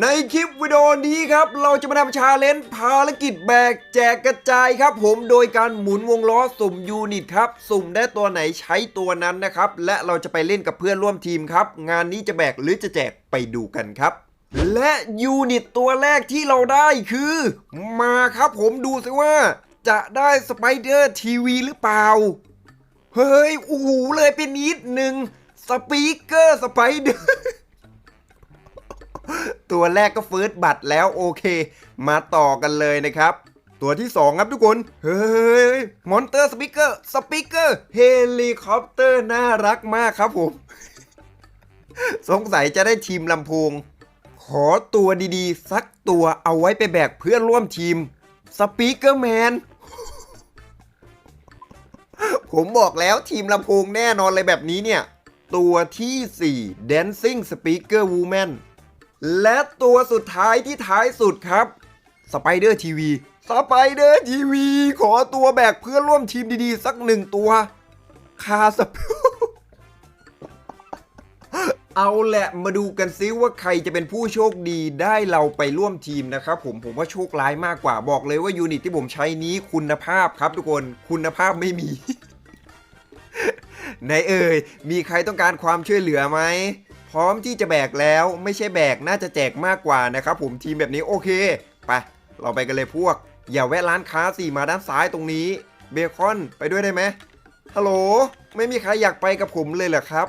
ในคลิปวิดีโอนี้ครับ เราจะมาทำชาเลนจ์ภารกิจแบกแจกกระจายครับ ผมโดยการหมุนวงล้อสุ่มยูนิตครับ สุ่มได้ตัวไหนใช้ตัวนั้นนะครับ และเราจะไปเล่นกับเพื่อนร่วมทีมครับ งานนี้จะแบกหรือจะแจกไปดูกันครับ และยูนิตตัวแรกที่เราได้คือ มาครับผมดูสิว่า จะได้สไปเดอร์ทีวีหรือเปล่า เฮ้ยโอ้โหเลยเป็นนิดหนึ่งสปีกเกอร์สไปเดอร์ ตัวแรกก็เฟิร์สบัตรแล้วโอเค มาต่อกันเลยนะครับ ตัวที่ 2 ครับทุกคน เฮ้ยมอนเตอร์สปีกเกอร์สปีกเกอร์เฮลิคอปเตอร์น่ารักมากครับผม สงสัยจะได้ทีมลำโพงขอตัวดีๆ สักตัวเอาไว้ไปแบกเพื่อนร่วมทีมสปีกเกอร์แมนผมบอกแล้วทีมลำโพงแน่นอนเลยแบบนี้เนี่ย ตัวที่ 4 Dancing Speaker Woman และตัวสุดท้ายที่ท้ายสุดครับสไปเดอร์ทีวีสไปเดอร์ทีวีขอตัวแบกเพื่อนร่วมทีมดีๆ สักหนึ่งตัว คาสเปเอาแหละมาดูกันซิว่าใครจะเป็นผู้โชคดีได้เราไปร่วมทีมนะครับผมผมว่าโชคร้ายมากกว่าบอกเลยว่ายูนิตที่ผมใช้นี้คุณภาพครับทุกคนคุณภาพไม่มีไหนเอ่ยมีใครต้องการความช่วยเหลือไหม พร้อมที่จะแบกแล้วไม่ใช่แบกน่าจะแจกมากกว่านะครับผมทีมแบบนี้โอเคไปเราไปกันเลยพวก อย่าแวะร้านค้าสิมาด้านซ้ายตรงนี้ เบคอนไปด้วยได้ไหมฮัลโหลไม่มีใครอยากไปกับผมเลยเหรอครับ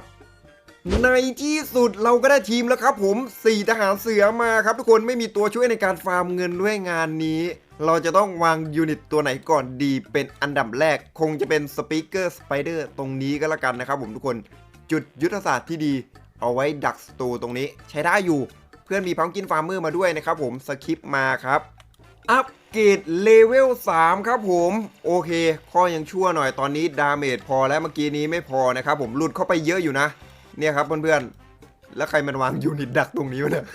ในที่สุดเราก็ได้ทีมแล้วครับผมสี่ทหารเสือมาครับ ทุกคนไม่มีตัวช่วยในการฟาร์มเงินด้วยงานนี้ เราจะต้องวางยูนิตตัวไหนก่อนดีเป็นอันดับแรก คงจะเป็นสปีกเกอร์สไปเดอร์ตรงนี้ก็แล้วกันนะครับผมทุกคน จุดยุทธศาสตร์ที่ดี เอาไว้ดักสตูตรงนี้ใช้ได้อยู่ เพื่อนมีพังกินฟาร์มเมอร์มาด้วยนะครับผมสคิปมาครับอัปเกรดเลเวล3ครับผม โอเค ข้อยังชั่วหน่อยตอนนี้ดาเมจพอแล้วเมื่อกี้นี้ไม่พอนะครับผมหลุดเข้าไปเยอะอยู่นะ เนี่ยครับเพื่อนๆ แล้วใครมันวางยูนิตดักตรงนี้วะเนี่ย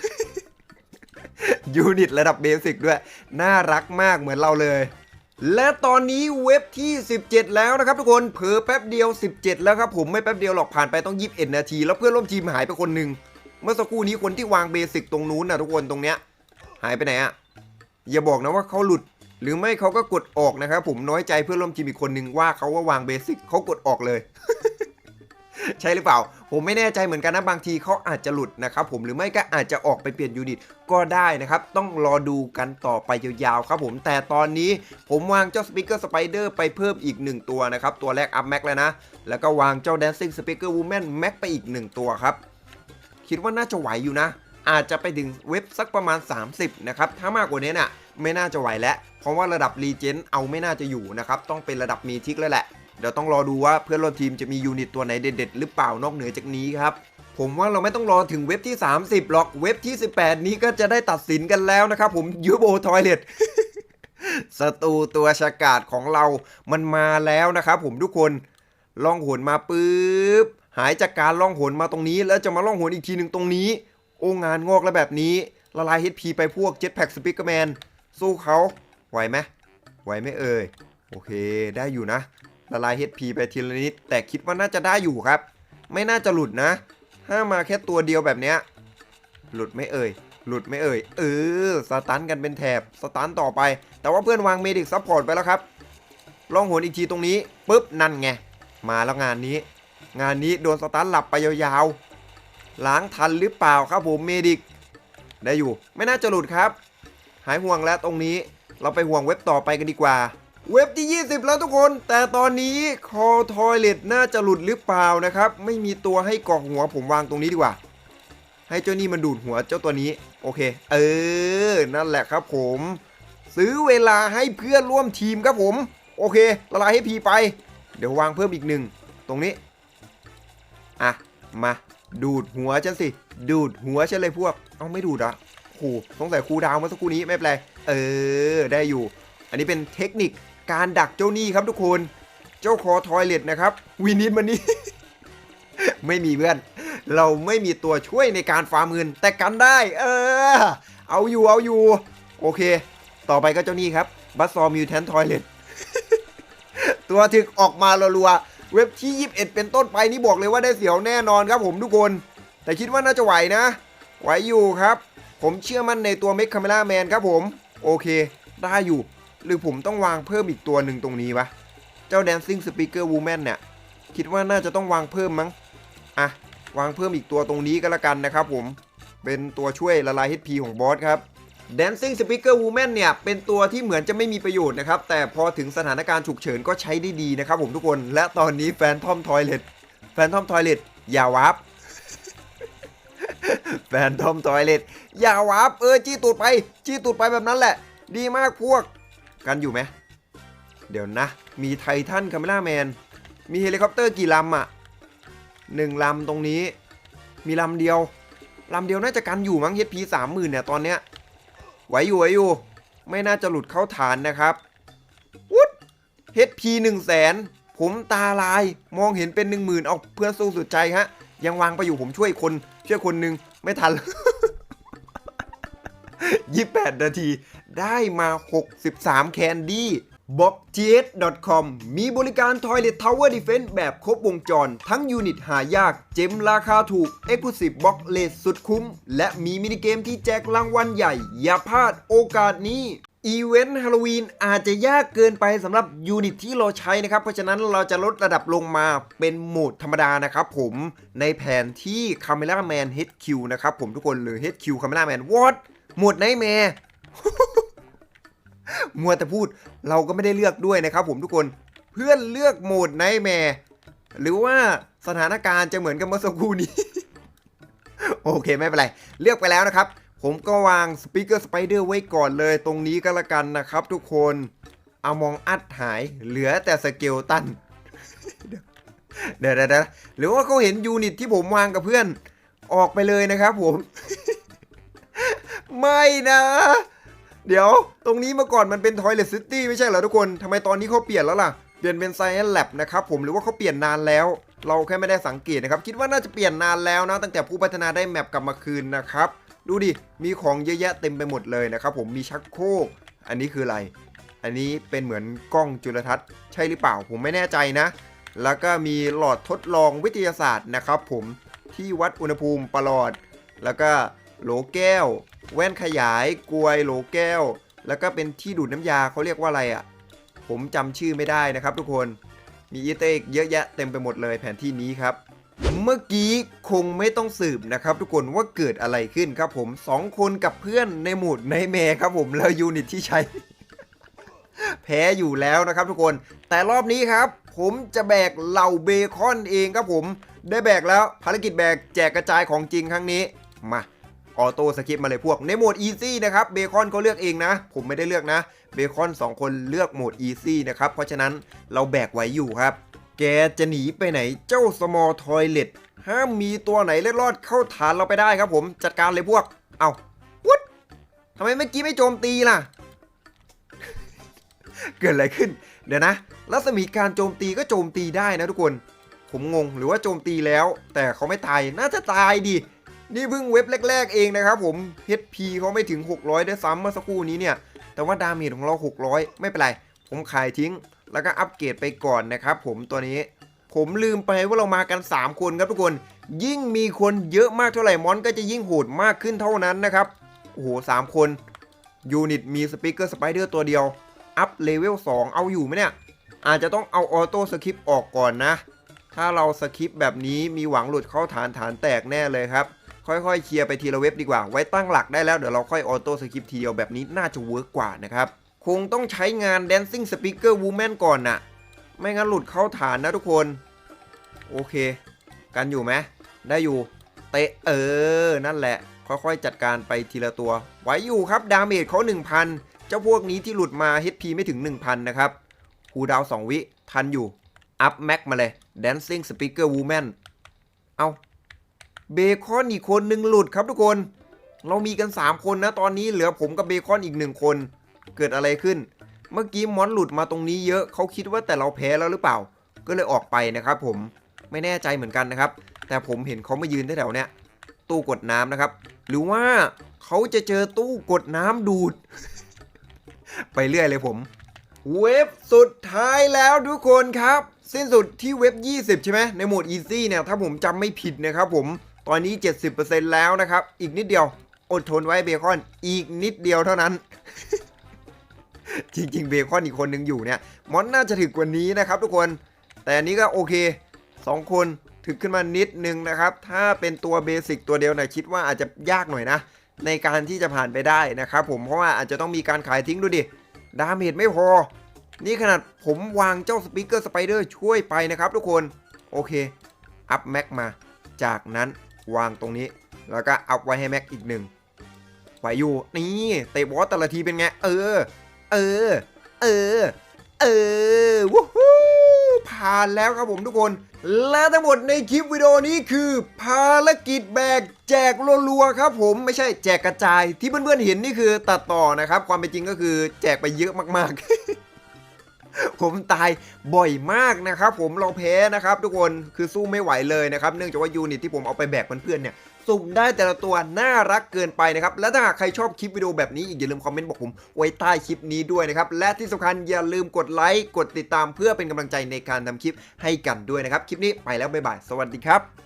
ยูนิตระดับเบสิกด้วย น่ารักมากเหมือนเราเลย และตอนนี้เว็บที่ 17 แล้วนะครับทุกคนเผลอแป๊บเดียว 17 แล้วครับผมไม่แป๊บเดียวหรอกผ่านไปต้อง 21 นาที แล้วเพื่อนร่วมทีมหายไปคนหนึ่งเมื่อสักครู่นี้คนที่วางเบสิกตรงนู้นนะทุกคนตรงเนี้ยหายไปไหนอะอย่าบอกนะว่าเขาหลุด หรือไม่เขาก็กดออกนะครับผมน้อยใจเพื่อนร่วมทีมอีกคนหนึ่งว่าเขาว่าวางเบสิกเขากดออกเลย ใช่หรือเปล่า ผมไม่แน่ใจเหมือนกันนะบางทีเขาอาจจะหลุดนะครับผมหรือไม่ก็อาจจะออกไปเปลี่ยนยูนิตก็ได้นะครับ ต้องรอดูกันต่อไปยาวๆครับผมแต่ตอนนี้ผมวางเจ้าสปีกเกอร์สไปเดอร์ไปเพิ่มอีก 1 ตัวนะครับ ตัวแรกอัพแม็กแล้วนะ แล้วก็วางเจ้า Dancing Speaker Woman แม็กไปอีก 1 ตัวครับ คิดว่าน่าจะไหวอยู่นะ อาจจะไปถึงเว็บสักประมาณ 30 นะครับ ถ้ามากกว่านี้น่ะไม่น่าจะไหวแล้ว เพราะว่าระดับรีเจนเอาไม่น่าจะอยู่นะครับ ต้องเป็นระดับมีทิกแล้วแหละ เดี๋ยวต้องรอดูว่าเพื่อนร่วมทีมจะมียูนิตตัวไหนเด็ดๆหรือเปล่านอกเหนือจากนี้ครับผมว่าเราไม่ต้องรอถึงเว็บที่ 30หรอกเว็บที่ 18 นี้ก็จะได้ตัดสินกันแล้วนะครับผมยูโบทอยเลตศัตรูตัวฉกาจของเรามันมาแล้วนะครับผมทุกคนล่องหนมาปุ๊บหายจากการล่องหนมาตรงนี้ แล้วจะมาล่องหนอีกทีหนึ่งตรงนี้ โอ้งานงอกแล้วแบบนี้ ละลาย HP ไปพวก Jetpack Speakerman สู้เขาไหวไหมไหวไหมเอ่ยโอเคได้อยู่นะ ละลาย HP ไปทีละนิด แต่คิดว่าน่าจะได้อยู่ครับ ไม่น่าจะหลุดนะ ถ้ามาแค่ตัวเดียวแบบเนี้ย หลุดไม่เอ่ย หลุดไม่เอ่ย เออ สตันกันเป็นแถบ สตันต่อไป แต่ว่าเพื่อนวางเมดิกซัพพอร์ตไปแล้วครับ ลองหนอีกทีตรงนี้ปุ๊บ นั่นไง มาแล้วงานนี้ งานนี้โดนสตันหลับไปยาวๆ ล้างทันหรือเปล่าครับผมเมดิก ได้อยู่ ไม่น่าจะหลุดครับ หายห่วงแล้วตรงนี้ เราไปห่วงเว็บต่อไปกันดีกว่า เว็บที่ 20 แล้วทุกคน แต่ตอนนี้คอทอยเลตน่าจะหลุดหรือเปล่านะครับ ไม่มีตัวให้เกาะหัวผมวางตรงนี้ดีกว่า ให้เจ้านี่มันดูดหัวเจ้าตัวนี้ โอเค เออ นั่นแหละครับผม ซื้อเวลาให้เพื่อนร่วมทีมครับผม โอเคละลายให้พีไป เดี๋ยววางเพิ่มอีกหนึ่ง ตรงนี้ อะ มา ดูดหัวฉันสิ ดูดหัวฉันเลยพวก เอาไม่ดูดอะโอ้โหสงสัยครูดาวเมื่อสักครู่นี้ไม่เป็นไร เออ ได้อยู่ อันนี้เป็นเทคนิค การดักเจ้าหนี้ครับทุกคน เจ้าคอทอยเล็ตนะครับวินิดมันนี่ไม่มีเพื่อน เราไม่มีตัวช่วยในการฟาร์มเงิน แต่กันได้ เออ เอาอยู่เอาอยู่ โอเค ต่อไปก็เจ้าหนี้ครับบัสซอมิวแทนทอยเล็ตตัวถึกออกมารัวๆเว็บที่ 21 เป็นต้นไปนี่บอกเลยว่าได้เสียวแน่นอนครับผมทุกคน แต่คิดว่าน่าจะไหวนะ ไหวอยู่ครับ ผมเชื่อมั่นในตัวเมคคาเมล่าแมนครับผม โอเค ได้อยู่ หรือผมต้องวางเพิ่มอีกตัวหนึ่งตรงนี้วะ เจ้า Dancing Speaker Woman เนี่ย คิดว่าน่าจะต้องวางเพิ่มมั้ง อะ วางเพิ่มอีกตัวตรงนี้ก็แล้วกันนะครับผม เป็นตัวช่วยละลาย HP ของบอสครับ Dancing Speaker Woman เนี่ย เป็นตัวที่เหมือนจะไม่มีประโยชน์นะครับ แต่พอถึงสถานการณ์ฉุกเฉินก็ใช้ได้ดีนะครับผมทุกคน และตอนนี้แฟนทอมทอยเลตแฟนทอมทอยเลตอย่าวับแฟนทอมทอยเลตอย่าวับเออ จี้ตูดไป จี้ตูดไปแบบนั้นแหละ ดีมากพวก กันอยู่ไหมเดี๋ยวนะ มีไททันคาเมล่าแมน มีเฮลิคอปเตอร์กี่ลำอะหนึ่งลำตรงนี้ มีลำเดียวลำเดียวน่าจะกันอยู่มั้ง HP สามหมื่นเนี่ยตอนเนี้ยไหวอยู่ไหวอยู่ ไม่น่าจะหลุดเข้าฐานนะครับวุฒ HP 1 0 0 0 0แสนผมตาลายมองเห็นเป็น1 0,000เอาเพื่อนสู้สุดใจฮะ ยังวางไปอยู่ผมช่วยคนช่วยคนหนึ่งไม่ทัน28นาที ได้มา 63 แคนดี้ b o x t s c o m มีบริการ Toilet Tower Defense แบบครบวงจร ทั้งยูนิตหายาก เจมราคาถูก Exclusive Box เลสสุดคุ้ม และมีมินิเกมที่แจกรางวัลใหญ่ อย่าพลาดโอกาสนี้อีเวนต์ฮาโลวีนอาจจะยากเกินไปสำหรับยูนิตที่เราใช้นะครับ เพราะฉะนั้นเราจะลดระดับลงมาเป็นโหมดธรรมดานะครับผมในแผนที่ Camera Man HQ นะครับผมทุกคนหรือ HQ Camera Man What โหมดไนแม่ มัวแต่พูดเราก็ไม่ได้เลือกด้วยนะครับผมทุกคนเพื่อนเลือกโหมดไนแมร์หรือว่าสถานการณ์จะเหมือนกับเมื่อสักครู่นี้ โอเคไม่เป็นไร เลือกไปแล้วนะครับ ผมก็วางสปีกเกอร์สไปเดอร์ไว้ก่อนเลยตรงนี้ก็แล้วกันนะครับทุกคนเอามองอัดหายเหลือแต่สเกลตันเดี๋ยวเดี๋ยวเดี๋ยวหรือว่าเขาเห็นยูนิตที่ผมวางกับเพื่อนออกไปเลยนะครับผม ไม่นะ เดี๋ยว ตรงนี้เมื่อก่อนมันเป็น Toilet City ไม่ใช่เหรอทุกคนทำไมตอนนี้เขาเปลี่ยนแล้วล่ะ เปลี่ยนเป็น Science Lab นะครับผมหรือว่าเขาเปลี่ยนนานแล้ว เราแค่ไม่ได้สังเกตนะครับ คิดว่าน่าจะเปลี่ยนนานแล้วนะ ตั้งแต่ผู้พัฒนาได้แมปกลับมาคืนนะครับ ดูดิ มีของเยอะแยะเต็มไปหมดเลยนะครับผมมีชักโครกอันนี้คืออะไร อันนี้เป็นเหมือนกล้องจุลทรรศน์ใช่หรือเปล่า ผมไม่แน่ใจนะ แล้วก็มีหลอดทดลองวิทยาศาสตร์นะครับผมที่วัดอุณหภูมิประหลอด แล้วก็โหลแก้ว แว่นขยายกลวยโหลแก้ว แล้วก็เป็นที่ดูดน้ำยาเขาเรียกว่าอะไรอะ่ะ ผมจำชื่อไม่ได้นะครับทุกคนมีอีเตกเยอะแยะเต็มไปหมดเลยแผนที่นี้ครับ เมื่อกี้คงไม่ต้องสืบนะครับ ทุกคนว่าเกิดอะไรขึ้นครับผมสองคนกับเพื่อนในหมู่ในแมครับผมแล้วยูนิตที่ใช้ แพ้อยู่แล้วนะครับทุกคน แต่รอบนี้ครับ ผมจะแบกเหล่าเบคอนเองครับผม ได้แบกแล้วภารกิจแบกแจกกระจายของจริงครั้งนี้มา ออโต้สกิปมาเลยพวก ในโหมด Easy นะครับเบคอนเขาเลือกเองนะ ผมไม่ได้เลือกนะเบคอน 2 คนเลือกโหมด Easy นะครับ เพราะฉะนั้นเราแบกไว้อยู่ครับ แกจะหนีไปไหนเจ้า Small Toilet ห้ามมีตัวไหนเล็ดรอดเข้าฐานเราไปได้ครับผมจัดการเลยพวก เอาวุดทำไมเมื่อกี้ไม่โจมตีล่ะ เกิดอะไรขึ้น เดี๋ยวนะรัศมีการโจมตีก็โจมตีได้นะทุกคน ผมงงหรือว่าโจมตีแล้ว แต่เขาไม่ตายน่าจะตายดิ นี่เพิ่งเว็บแรก ๆ เองนะครับผม HP เขาไม่ถึง 600ด้วยซ้ำเมื่อสักครู่นี้เนี่ย แต่ว่าดาเมจของเรา 600 ไม่เป็นไร ผมขายทิ้ง แล้วก็อัปเกรดไปก่อนนะครับผมตัวนี้ ผมลืมไปว่าเรามากัน 3 คนครับทุกคน ยิ่งมีคนเยอะมากเท่าไหร่มอนก็จะยิ่งโหดมากขึ้นเท่านั้นนะครับ โอ้โหสามคนยูนิตมีสปีกเกอร์สไปเดอร์ตัวเดียว อัพเลเวล2เอาอยู่ไหมเนี่ย อาจจะต้องเอาออโต้สคริปออกก่อนนะ ถ้าเราสคริปแบบนี้มีหวังหลุดเข้าฐานฐานแตกแน่เลยครับ ค่อยๆเคลียร์ไปทีละเว็บดีกว่า ไว้ตั้งหลักได้แล้วเดี๋ยวเราค่อยออโต้สคริปทีเดียวแบบนี้น่าจะเวิร์กกว่านะครับคงต้องใช้งาน Dancing Speaker Woman ก่อนน่ะ ไม่งั้นหลุดเข้าฐานนะทุกคน โอเค กันอยู่ไหมได้อยู่ เตะเออ นั่นแหละ ค่อยๆ จัดการไปทีละตัวไหวอยู่ครับ ดาเมจเขา 1,000 เจ้าพวกนี้ที่หลุดมา HP ไม่ถึง 1,000 นะครับคูดาว 2 วิ ทันอยู่ อัพแม็กมาเลย Dancing Speaker Woman เอา เบคอนอีกคนหนึ่งหลุดครับทุกคน เรามีกัน 3 คนนะตอนนี้เหลือผมกับเบคอนอีก 1 คน เกิดอะไรขึ้น เมื่อกี้มอนหลุดมาตรงนี้เยอะเขาคิดว่าแต่เราแพ้แล้วหรือเปล่า ก็เลยออกไปนะครับผมไม่แน่ใจเหมือนกันนะครับ แต่ผมเห็นเขามายืนแถวๆเนี้ยตู้กดน้ำนะครับ หรือว่าเขาจะเจอตู้กดน้ำดูด ไปเรื่อยเลยผม เว็บสุดท้ายแล้วทุกคนครับ สิ้นสุดที่เว็บ 20 ใช่ไหมในโหมด Easy เนี่ย ถ้าผมจำไม่ผิดนะครับผม ตอนนี้ 70%แล้วนะครับ อีกนิดเดียว อดทนไว้เบคอน อีกนิดเดียวเท่านั้น จริง ๆ เบคอนอีกคนหนึ่งอยู่เนี่ย มอนน่าจะถึกกว่านี้นะครับ ทุกคน แต่อันนี้ก็โอเค 2 คนถึกขึ้นมานิดนึงนะครับ ถ้าเป็นตัวเบสิกตัวเดียวนะคิดว่าอาจจะยากหน่อยนะ ในการที่จะผ่านไปได้นะครับผม เพราะว่าอาจจะต้องมีการขายทิ้งดูดิ ดาเมจไม่พอ นี่ขนาดผมวางเจ้าสปิเกอร์สไปเดอร์ช่วยไปนะครับ ทุกคน โอเค อัพแม็กมา จากนั้น วางตรงนี้ แล้วก็อัพไว้ให้แม็กอีกหนึ่งไหวอยู่นี่เตะบอสแต่ละทีเป็นไง เออ เออ เออ เออวู้ฮู้ผ่านแล้วครับผมทุกคน และทั้งหมดในคลิปวิดีโอนี้คือภารกิจแบกแจกรัวๆครับผมไม่ใช่แจกกระจายที่เพื่อนๆเห็นนี่คือตัดต่อนะครับ ความเป็นจริงก็คือแจกไปเยอะมากๆ ผมตายบ่อยมากนะครับ ผมเราแพ้นะครับทุกคนคือสู้ไม่ไหวเลยนะครับ เนื่องจากว่ายูนิตที่ผมเอาไปแบกเพื่อนๆเนี่ยสุ่มได้แต่ละตัวน่ารักเกินไปนะครับ และถ้าหากใครชอบคลิปวิดีโอแบบนี้อีกอย่าลืมคอมเมนต์บอกผมไว้ใต้คลิปนี้ด้วยนะครับ และที่สำคัญอย่าลืมกดไลค์กดติดตามเพื่อเป็นกำลังใจในการทำคลิปให้กันด้วยนะครับ คลิปนี้ไปแล้วบ๊ายบายสวัสดีครับ